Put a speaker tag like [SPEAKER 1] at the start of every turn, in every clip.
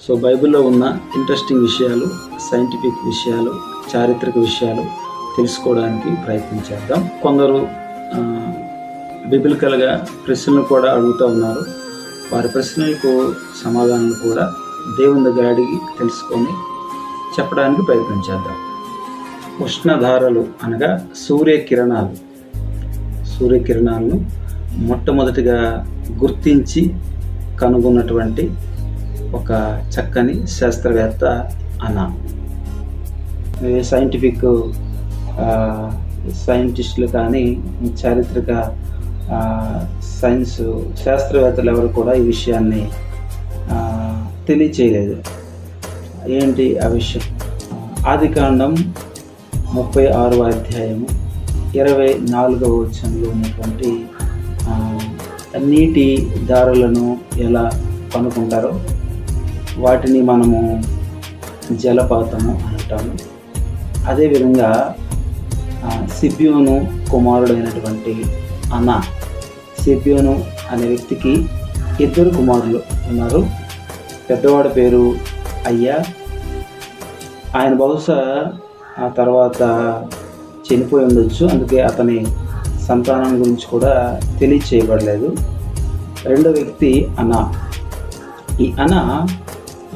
[SPEAKER 1] So బైబిల్లో ఉన్న interesting విషయాలు సైంటిఫిక్ విషయాలు చారిత్రక విషయాలు తెలుసుకోవడానికి ప్రయత్నించేద్దాం కొందరు బిబిలికల్గా ప్రశ్నలు కూడా అడుగుతూ ఉన్నారు. వారి ప్రశ్నలకు సమాధానాలు కూడా దేవుని దగ్గర అడిగి తెలుసుకొని చెప్పడానికి ప్రయత్నం చేద్దాం. ఉష్ణధారలు అనగా సూర్యకిరణాలు. సూర్యకిరణాలను మొట్టమొదటిగా గుర్తించి కనుగొన్నటువంటి ఒక చక్కని శాస్త్రవేత్త అనా సైంటిఫిక్ సైంటిస్టులు కానీ చారిత్రక సైన్స్ శాస్త్రవేత్తలు ఎవరు కూడా ఈ విషయాన్ని తెలియచేయలేదు. ఏంటి ఆ విషయం? ఆదికాండం ముప్పై ఆరవ అధ్యాయము ఇరవై నాలుగవ వచనంలో ఉన్నటువంటి నీటి దారులను ఎలా కనుక్కుంటారో వాటిని మనము జలపాతము అంటాము. అదేవిధంగా ఆ, సిబ్యోను కుమారుడైనటువంటి అన్న సిబ్యోను అనే వ్యక్తికి ఇద్దరు కుమారులు ఉన్నారు. పెద్దవాడి పేరు అయ్యా. ఆయన బహుశా ఆ తర్వాత చనిపోయి ఉండొచ్చు. అందుకే అతని సంతానం గురించి కూడా తెలియచేయబడలేదు. రెండో వ్యక్తి అన. ఈ అన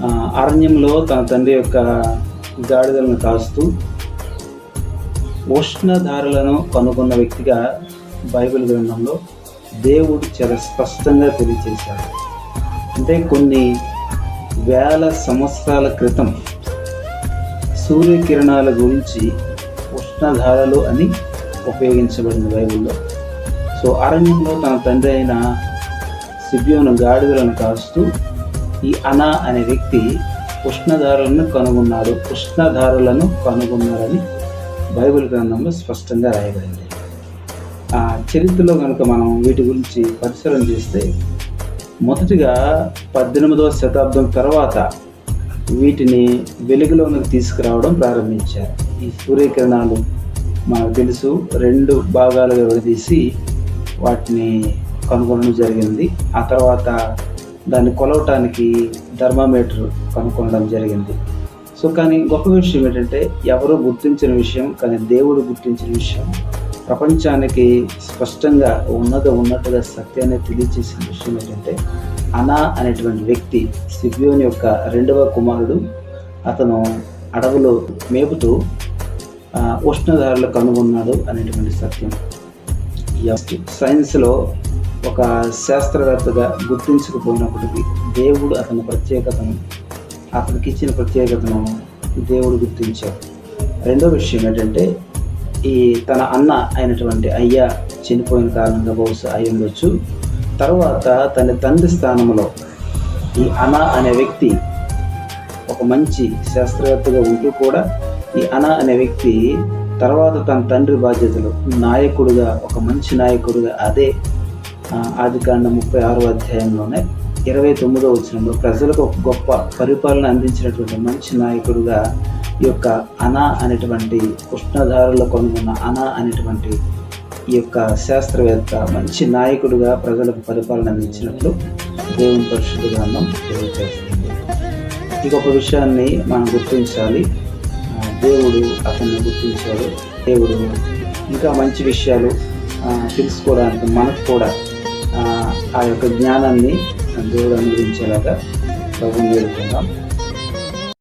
[SPEAKER 1] అరణ్యంలో తన తండ్రి యొక్క గాడిదలను కాస్తూ ఉష్ణధారలను కనుగొన్న వ్యక్తిగా బైబిల్ గ్రంథంలో దేవుడు చాలా స్పష్టంగా తెలియజేశాడు. అంటే కొన్ని వేల సంవత్సరాల క్రితం సూర్యకిరణాల గురించి ఉష్ణధారలు అని ఉపయోగించబడింది బైబిల్లో. సో అరణ్యంలో తన తండ్రి అయిన సిబ్యోను గాడిదలను కాస్తూ ఈ అన అనే వ్యక్తి ఉష్ణధారులను కనుగొన్నాడు. ఉష్ణధారులను కనుగొన్నాడని బైబిల్ గ్రంథంలో స్పష్టంగా రాయబడింది. ఆ చరిత్రలో కనుక మనం వీటి గురించి పరిశీలన చేస్తే మొదటిగా పద్దెనిమిదవ శతాబ్దం తర్వాత వీటిని వెలుగులోనికి తీసుకురావడం ప్రారంభించారు. ఈ సూర్యకిరణాలు మనకు తెలుసు రెండు భాగాలుగా విడదీసి వాటిని కనుగొనడం జరిగింది. ఆ తర్వాత దాన్ని కొలవటానికి థర్మామీటర్ కనుక్కొనడం జరిగింది. సో కానీ గొప్ప విషయం ఏంటంటే ఎవరో గుర్తించిన విషయం కానీ దేవుడు గుర్తించిన విషయం ప్రపంచానికి స్పష్టంగా ఉన్నత ఉన్నట్టుగా సత్యాన్ని తెలియజేసిన విషయం ఏంటంటే అనా అనేటువంటి వ్యక్తి సిబియోని యొక్క రెండవ కుమారుడు. అతను అడవులో మేపుతూ ఉష్ణధారలు కనుగొన్నాడు అనేటువంటి సత్యం. సైన్స్లో ఒక శాస్త్రవేత్తగా గుర్తించకపోయినప్పటికీ దేవుడు అతని ప్రత్యేకతను అతనికి ఇచ్చిన ప్రత్యేకతను దేవుడు గుర్తించాడు. రెండో విషయం ఏంటంటే ఈ తన అన్న అయినటువంటి అయ్యా చనిపోయిన కారణంగా బహుశా అయి ఉండొచ్చు. తర్వాత తన తండ్రి స్థానంలో ఈ అన అనే వ్యక్తి ఒక మంచి శాస్త్రవేత్తగా ఉంటూ కూడా ఈ అన అనే వ్యక్తి తర్వాత తన తండ్రి బాధ్యతలు నాయకుడిగా ఒక మంచి నాయకుడిగా అదే ఆదికాండ ముప్పై ఆరో అధ్యాయంలోనే ఇరవై తొమ్మిదో వచనంలో ప్రజలకు ఒక గొప్ప పరిపాలన అందించినటువంటి మంచి నాయకుడుగా ఈ యొక్క అనా అనేటువంటి ఉష్ణధారలో కొనుగొన్న అనా అనేటువంటి ఈ యొక్క శాస్త్రవేత్త మంచి నాయకుడుగా ప్రజలకు పరిపాలన అందించినట్లు దేవుని పరిశుద్ధ గ్రంథం తెలియజేస్తుంది. ఈ గొప్ప విషయాన్ని మనం గుర్తించాలి. దేవుడు అతన్ని గుర్తించాడు. దేవుడు ఇంకా మంచి విషయాలు తెలుసుకోవడానికి మనకు కూడా ఆ, యొక్క జ్ఞానాన్ని దేవుడు అనుగ్రహించేలాగా ప్రభుని వేడుకుందాం.